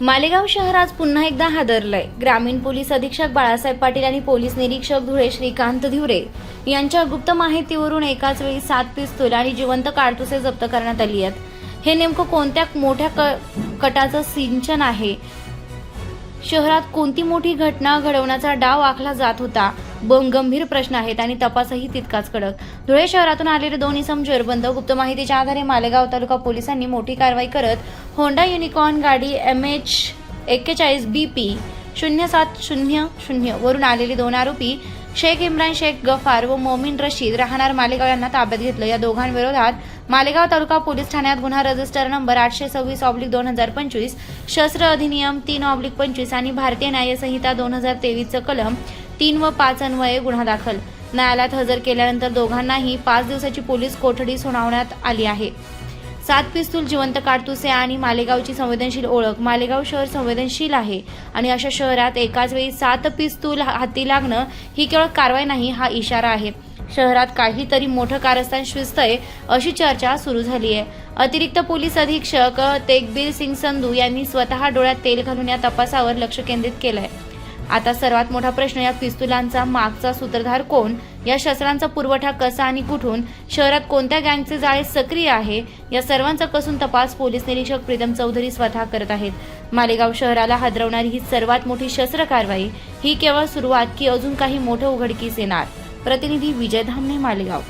मालेगाव शहर आज पुन्हा एकदा हादरलंय. ग्रामीण पोलीस अधीक्षक बाळासाहेब पाटील आणि पोलीस निरीक्षक धुळे श्रीकांत धिवरे यांच्या गुप्त माहितीवरून एकाच वेळी सात पिस्तूल आणि जिवंत काडतुसे जप्त करण्यात आली आहेत. हे नेमकं कोणत्या मोठ्या क- कटाचं सिंचन आहे? शहरात कोणती मोठी घटना घडवण्याचा डाव आखला जात होता? गंभीर प्रश्न आहेत आणि तपासही तितकाच कडक. धुळे शहरातून आलेले दोन इसम जेरबंद गुप्त माहितीच्या आधारे मालेगाव तालुका पोलिसांनी मोठी कारवाई करत होंडा युनिकॉर्न गाडी एम एच एक्केचाळीस बी पी शून्य सात शून्य शून्य वरून आलेले दोन आरोपी शेख इम्रान शेख गफार व मोमीन रशीद राहणार मालेगाव यांना ताब्यात घेतलं. या दोघांविरोधात मालेगाव तालुका पोलीस ठाण्यात गुन्हा रजिस्टर नंबर आठशे सव्वीस ऑब्लिक दोन हजार पंचवीस शस्त्र अधिनियम तीन ऑब्लिक पंचवीस आणि भारतीय न्यायसंहिता दोन हजार तेवीसचं कलम तीन व पाच अन्वये गुन्हा दाखल. न्यायालयात हजर केल्यानंतर दोघांनाही पाच दिवसाची पोलीस कोठडी सुनावण्यात आली आहे. सात पिस्तूल जिवंत काडतुसे आणि मालेगावची संवेदनशील ओळख. मालेगाव शहर संवेदनशील आहे आणि अशा शहरात एकाच वेळी सात पिस्तूल हाती लागणं ही केवळ कारवाई नाही हा इशारा आहे. शहरात काहीतरी मोठं कारस्थान शिजतंय अशी चर्चा सुरू झाली आहे. अतिरिक्त पोलीस अधीक्षक तेगबीर सिंग संधू यांनी स्वतः डोळ्यात तेल घालून या तपासावर लक्ष केंद्रित केलंय. आता सर्वात मोठा प्रश्न या पिस्तुलांचा मागचा सूत्रधार कोण? या शस्त्रांचा पुरवठा कसा आणि कुठून? शहरात कोणत्या गँगचे जाळे सक्रिय आहे? या सर्वांचा कसून तपास पोलीस निरीक्षक प्रीतम चौधरी स्वतः करत आहेत. मालेगाव शहराला हादरवणारी ही सर्वात मोठी शस्त्र कारवाई. ही केवळ सुरुवात की अजून काही मोठं उघडकीस येणार. प्रतिनिधी विजय धामणे मालेगाव.